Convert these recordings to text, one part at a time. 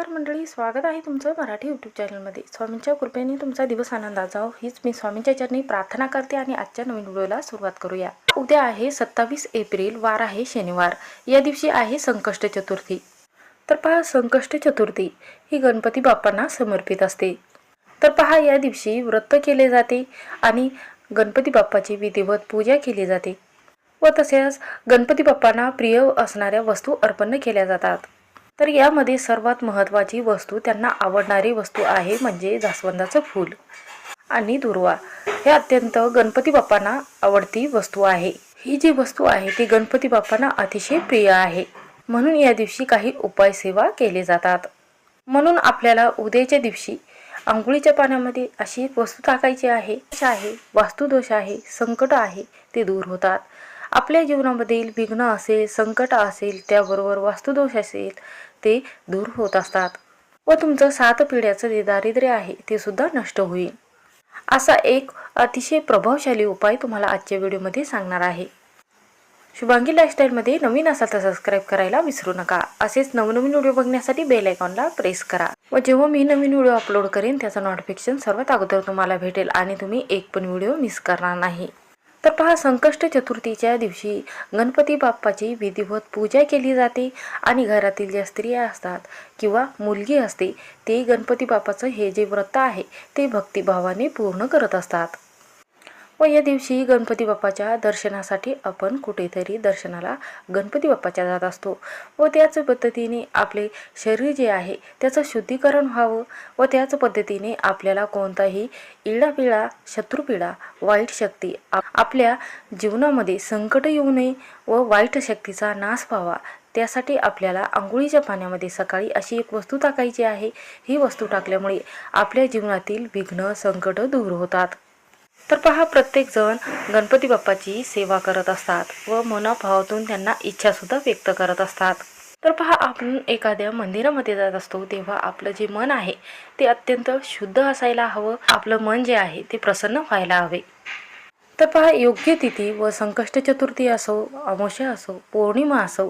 तर मंडळी स्वागत आहे तुमचं मराठी यूट्यूब चॅनलमध्ये स्वामींच्या कृपेने तुमचा दिवस आनंदात जाओ हीच मी स्वामींच्या चरणी प्रार्थना करते आणि आजच्या नवीन व्हिडिओला सुरुवात करूया. उद्या आहे सत्तावीस एप्रिल वार आहे शनिवार. या दिवशी आहे संकष्ट चतुर्थी. तर पहा संकष्ट चतुर्थी ही गणपती बाप्पांना समर्पित असते. तर पहा या दिवशी व्रत केले जाते आणि गणपती बाप्पाची विधिवत पूजा केली जाते. व तसेच गणपती बाप्पांना प्रिय असणाऱ्या वस्तू अर्पण केल्या जातात. तर यामध्ये सर्वात महत्त्वाची वस्तू त्यांना आवडणारी वस्तू आहे म्हणजे जास्वंदाचं फूल आणि दुर्वा. हे अत्यंत गणपती बाप्पांना आवडती वस्तू आहे. ही जी वस्तू आहे ती गणपती बाप्पांना अतिशय प्रिय आहे. म्हणून या दिवशी काही उपाय सेवा केले जातात. म्हणून आपल्याला उद्याच्या दिवशी आंघोळीच्या पाण्यामध्ये अशी एक वस्तू टाकायची आहे. दोष आहे वास्तुदोष आहे संकट आहे ते दूर होतात. आपल्या जीवनामधील विघ्न असेल संकट असेल त्याबरोबर वास्तुदोष असेल ते दूर होत असतात व तुमचं सात पिढ्याचं जे दारिद्र्य आहे ते सुद्धा नष्ट होईल. असा एक अतिशय प्रभावशाली उपाय तुम्हाला आजच्या व्हिडिओमध्ये सांगणार आहे. शुभांगी लाईफस्टाईलमध्ये नवीन असाल तर सबस्क्राईब करायला विसरू नका. असेच नवनवीन व्हिडिओ बघण्यासाठी बेल आयकॉनला प्रेस करा. व जेव्हा मी नवीन व्हिडिओ अपलोड करेन त्याचं नोटिफिकेशन सर्वात अगोदर तुम्हाला भेटेल आणि तुम्ही एक पण व्हिडिओ मिस करणार नाही. तर पहा संकष्ट चतुर्थीच्या दिवशी गणपती बाप्पाची विधिवत पूजा केली जाते आणि घरातील ज्या स्त्रिया असतात किंवा मुलगी असते ते गणपती बाप्पाचं हे जे व्रत आहे ते भक्तिभावाने पूर्ण करत असतात. व या दिवशी गणपती बाप्पाच्या दर्शनासाठी आपण कुठेतरी दर्शनाला गणपती बाप्पाच्या जात असतो व त्याच पद्धतीने आपले शरीर जे आहे त्याचं शुद्धीकरण व्हावं व त्याच पद्धतीने आपल्याला कोणताही इळापिळा शत्रुपिडा वाईट शक्ती आपल्या जीवनामध्ये संकट येऊ नये व वाईट शक्तीचा नाश व्हावा. त्यासाठी आपल्याला आंघोळीच्या पाण्यामध्ये सकाळी अशी एक वस्तू टाकायची आहे. ही वस्तू टाकल्यामुळे आपल्या जीवनातील विघ्न संकट दूर होतात. तर पहा प्रत्येकजण गणपती बाप्पाची सेवा करत असतात व मनाभावातून त्यांना इच्छासुद्धा व्यक्त करत असतात. तर पहा आपण एखाद्या मंदिरामध्ये जात असतो तेव्हा आपलं जे मन आहे ते अत्यंत शुद्ध असायला हवं. आपलं मन जे आहे ते प्रसन्न व्हायला हवे. तर पहा योग्य तिथी व संकष्ट चतुर्थी असो अमावस्या असो पौर्णिमा असो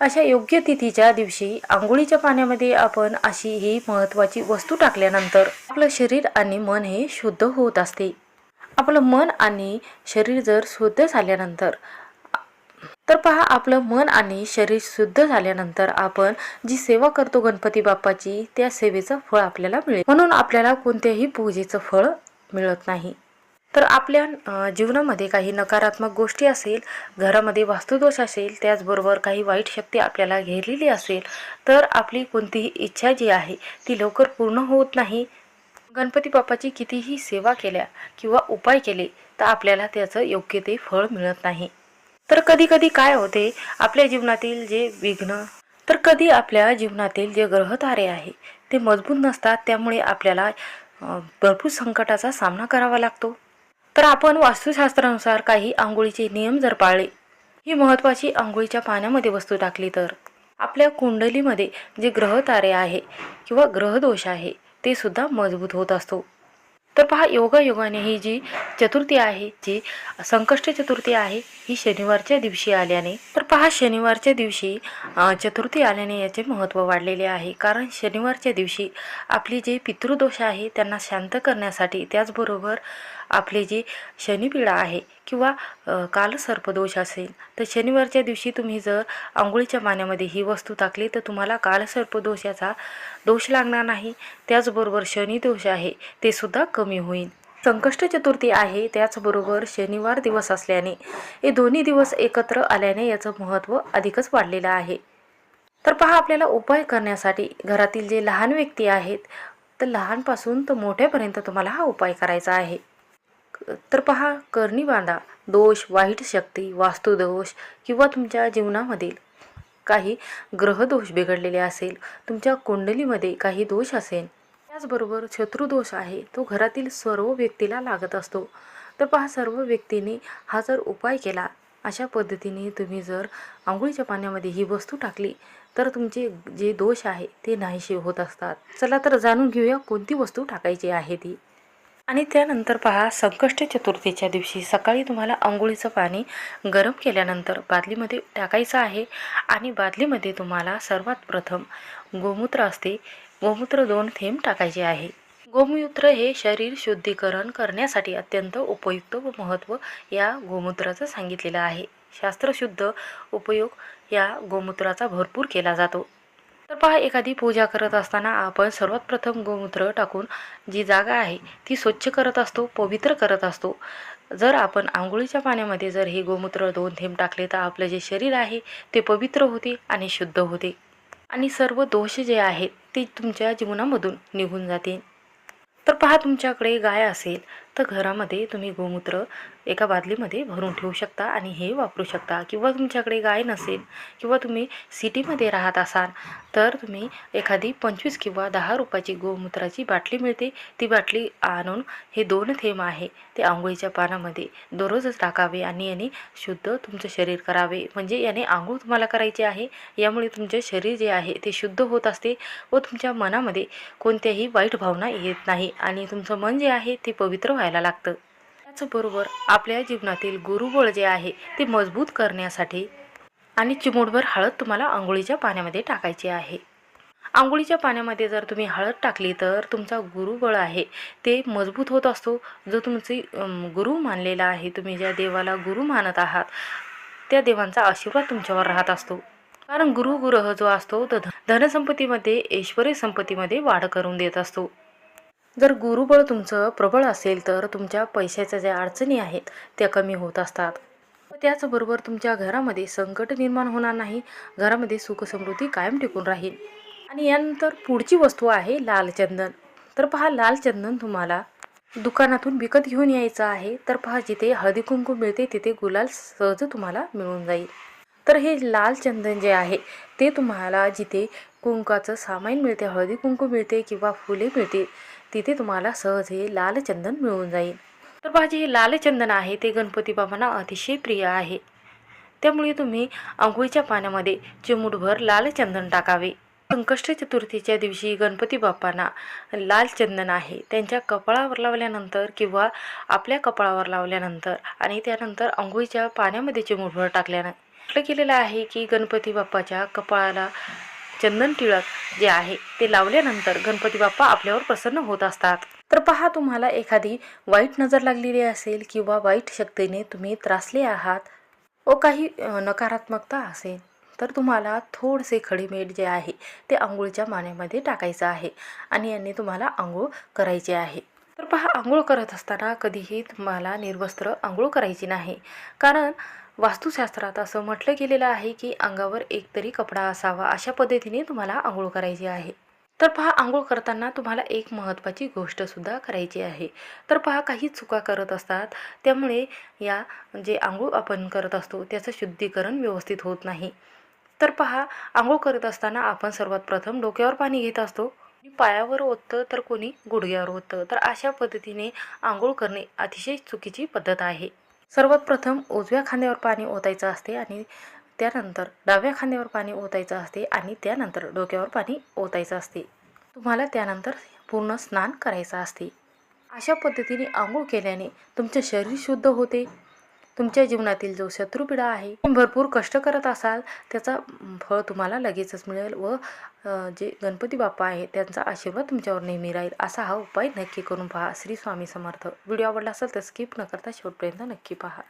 अशा योग्य तिथीच्या दिवशी आंघोळीच्या पाण्यामध्ये आपण अशी ही महत्त्वाची वस्तू टाकल्यानंतर आपलं शरीर आणि मन हे शुद्ध होत असते. आपलं मन आणि शरीर जर शुद्ध झाल्यानंतर तर पहा आपलं मन आणि शरीर शुद्ध झाल्यानंतर आपण जी सेवा करतो गणपती बाप्पाची त्या सेवेचं फळ आपल्याला मिळेल. म्हणून आपल्याला कोणत्याही पूजेचं फळ मिळत नाही. तर आपल्या जीवनामध्ये काही नकारात्मक गोष्टी असेल घरामध्ये वास्तुदोष असेल त्याचबरोबर काही वाईट शक्ती आपल्याला घेरलेली असेल तर आपली कोणतीही इच्छा जी आहे ती लवकर पूर्ण होत नाही. गणपती बाप्पाची कितीही सेवा केल्या किंवा उपाय केले तर आपल्याला त्याचं योग्य ते फळ मिळत नाही. तर कधी कधी काय होते आपल्या जीवनातील जे विघ्न तर कधी आपल्या जीवनातील जे ग्रहतारे आहे ते मजबूत नसतात त्यामुळे आपल्याला भरपूर संकटाचा सामना करावा लागतो. तर आपण वास्तुशास्त्रानुसार काही आंघोळीचे नियम जर पाळले ही महत्त्वाची आंघोळीच्या पाण्यामध्ये वस्तू टाकली तर आपल्या कुंडलीमध्ये जे ग्रहतारे आहे किंवा ग्रहदोष आहे ते सुद्धा मजबूत होत असतो. तर पहा योगायोगाने ही जी चतुर्थी आहे जी संकष्ट चतुर्थी आहे ही शनिवारच्या दिवशी आल्याने तर पहा शनिवारच्या दिवशी चतुर्थी आल्याने याचे महत्त्व वाढलेले आहे. कारण शनिवारच्या दिवशी आपली जे पितृदोष आहे त्यांना शांत करण्यासाठी त्याचबरोबर आपली जी शनिपीडा आहे किंवा कालसर्पदोष असेल तर शनिवारच्या दिवशी तुम्ही जर आंघोळीच्या पाण्यामध्ये ही वस्तू टाकली तर तुम्हाला कालसर्पदोष याचा दोष लागणार नाही. त्याचबरोबर शनिदोष आहे ते सुद्धा कमी होईल. संकष्ट चतुर्थी आहे त्याचबरोबर शनिवार दिवस असल्याने हे दोन्ही दिवस एकत्र आल्याने याचं महत्त्व अधिकच वाढलेलं आहे. तर पहा आपल्याला उपाय करण्यासाठी घरातील जे लहान व्यक्ती आहेत तर लहानपासून तर मोठ्यापर्यंत तुम्हाला हा उपाय करायचा आहे. तर पहा करणी बांधा दोष वाईट शक्ती वास्तुदोष किंवा तुमच्या जीवनामधील काही ग्रहदोष बिघडलेले असेल तुमच्या कुंडलीमध्ये काही दोष असेल त्याचबरोबर शत्रुदोष आहे तो घरातील सर्व व्यक्तीला लागत असतो. तर पहा सर्व व्यक्तीने हा जर उपाय केला अशा पद्धतीने तुम्ही जर आंघोळीच्या पाण्यामध्ये ही वस्तू टाकली तर तुमचे जे दोष आहे ते नाहीशे होत असतात. चला तर जाणून घेऊया कोणती वस्तू टाकायची आहे ती. आणि त्यानंतर पहा संकष्ट चतुर्थीच्या दिवशी सकाळी तुम्हाला आंघोळीचं पाणी गरम केल्यानंतर बादलीमध्ये टाकायचं आहे आणि बादलीमध्ये तुम्हाला सर्वात प्रथम गोमूत्र असते. गोमूत्र दोन थेंब टाकायचे आहे. गोमूत्र हे शरीर शुद्धीकरण करण्यासाठी अत्यंत उपयुक्त व महत्त्व या गोमूत्राचं सांगितलेलं आहे. शास्त्रशुद्ध उपयोग या गोमूत्राचा भरपूर केला जातो. तर पहा एखादी पूजा करत असताना आपण सर्वात प्रथम गोमूत्र टाकून जी जागा आहे ती स्वच्छ करत असतो पवित्र करत असतो. जर आपण आंघोळीच्या पाण्यामध्ये जर हे गोमूत्र दोन थेंब टाकले तर आपलं जे शरीर आहे ते पवित्र होते आणि शुद्ध होते. आणि सर्व दोष जे आहेत ते तुमच्या जीवनामधून निघून जातील. तर पहा तुमच्याकडे गाय असेल तर घरामध्ये तुम्ही गोमूत्र एका बादलीमध्ये भरून ठेवू शकता आणि हे वापरू शकता. किंवा तुमच्याकडे गाय नसेल किंवा तुम्ही सिटीमध्ये राहत असाल तर तुम्ही एखादी पंचवीस किंवा दहा रुपयाची गोमूत्राची बाटली मिळते. ती बाटली आणून हे दोन थेंब आहे ते आंघोळीच्या पानामध्ये दररोजच टाकावे आणि याने शुद्ध तुमचं शरीर करावे. म्हणजे याने आंघोळ तुम्हाला करायची आहे यामुळे तुमचे शरीर जे आहे ते शुद्ध होत असते व तुमच्या मनामध्ये कोणत्याही वाईट भावना येत नाही. आणि तुमचं मन जे आहे ते पवित्र व्हायला लागतं. त्याचबरोबर आपल्या जीवनातील गुरुबळ जे आहे ते मजबूत करण्यासाठी आणि चिमूटभर हळद तुम्हाला आंघोळीच्या पाण्यामध्ये टाकायची आहे. आंघोळीच्या पाण्यामध्ये जर तुम्ही हळद टाकली तर तुमचा गुरुबळ आहे ते मजबूत होत असतो. जो तुमचे गुरु मानलेला आहे तुम्ही ज्या देवाला गुरु मानत आहात त्या देवांचा आशीर्वाद तुमच्यावर राहत असतो. कारण गुरु ग्रह जो असतो तो धनसंपत्तीमध्ये ऐश्वर्य संपत्तीमध्ये वाढ करून देत असतो. जर गुरुबळ तुमचं प्रबळ असेल तर तुमच्या पैशाच्या ज्या अडचणी आहेत त्या कमी होत असतात. त्याचबरोबर तुमच्या घरामध्ये संकट निर्माण होणार नाही घरामध्ये सुखसमृद्धी कायम टिकून राहील. आणि यानंतर पुढची वस्तू आहे लाल चंदन. तर पहा लाल चंदन तुम्हाला दुकानातून विकत घेऊन यायचं आहे. तर पहा जिथे हळदी कुंकू मिळते तिथे गुलाल सहज तुम्हाला मिळून जाईल. तर हे लाल चंदन जे आहे ते तुम्हाला जिथे कुंकाचं सामान मिळते हळदी कुंकू मिळते किंवा फुले मिळते तिथे तुम्हाला सहज हे लाल चंदन मिळून जाईल. तर पहा हे लाल चंदन आहे ते गणपती बाबांना अतिशय प्रिय आहे. त्यामुळे तुम्ही आंघोळीच्या पाण्यामध्ये चिमूटभर लाल चंदन टाकावे. संकष्ट चतुर्थीच्या दिवशी गणपती बाप्पांना लाल चंदन आहे. त्यांच्या कपाळावर लावल्यानंतर किंवा आपल्या कपाळावर लावल्यानंतर आणि त्यानंतर आंघोळीच्या पाण्यामध्ये चिमूटभर टाकल्यानं म्हटलं गेलेलं आहे की गणपती बाप्पाच्या कपाळाला चंदन टिळक जे आहे ते लावल्यानंतर गणपती बाप्पा आपल्यावर प्रसन्न होत असतात. तर पहा तुम्हाला एखादी वाईट नजर लागलेली असेल किंवा वाईट शक्तीने तुम्ही त्रासले आहात व काही नकारात्मकता असेल तर तुम्हाला थोडसे खडी जे आहे ते आंघोळीच्या मानेमध्ये टाकायचं आहे आणि यांनी तुम्हाला आंघोळ करायची आहे. तर पहा आंघोळ करत असताना कधीही तुम्हाला निर्वस्त्र आंघोळ करायची नाही. कारण वास्तुशास्त्रात असं म्हटलं गेलेलं आहे की अंगावर एकतरी कपडा असावा अशा पद्धतीने तुम्हाला आंघोळ करायची आहे. तर पहा आंघोळ करताना तुम्हाला एक महत्त्वाची गोष्टसुद्धा करायची आहे. तर पहा काही चुका करत असतात त्यामुळे या जे आंघोळ आपण करत असतो त्याचं शुद्धीकरण व्यवस्थित होत नाही. तर पहा आंघोळ करत असताना आपण सर्वात प्रथम डोक्यावर पाणी घेत असतो. पायावर ओततं तर कोणी गुडघ्यावर ओततं. तर अशा पद्धतीने आंघोळ करणे अतिशय चुकीची पद्धत आहे. सर्वात प्रथम उजव्या खांद्यावर पाणी ओतायचं असते आणि त्यानंतर डाव्या खांद्यावर पाणी ओतायचं असते आणि त्यानंतर डोक्यावर पाणी ओतायचं असते. तुम्हाला त्यानंतर पूर्ण स्नान करायचं असते. अशा पद्धतीने आंघोळ केल्याने तुमचे शरीर शुद्ध होते. तुमच्या जीवनातील जो शत्रुपिडा आहे तुम्ही भरपूर कष्ट करत असाल त्याचा फळ तुम्हाला लगेचच मिळेल व जे गणपती बाप्पा आहे त्यांचा आशीर्वाद तुमच्यावर नेहमी राहील असा हा उपाय नक्की करून पहा. श्री स्वामी समर्थ. व्हिडिओ आवडला असेल तर स्किप न करता शेवटपर्यंत नक्की पहा.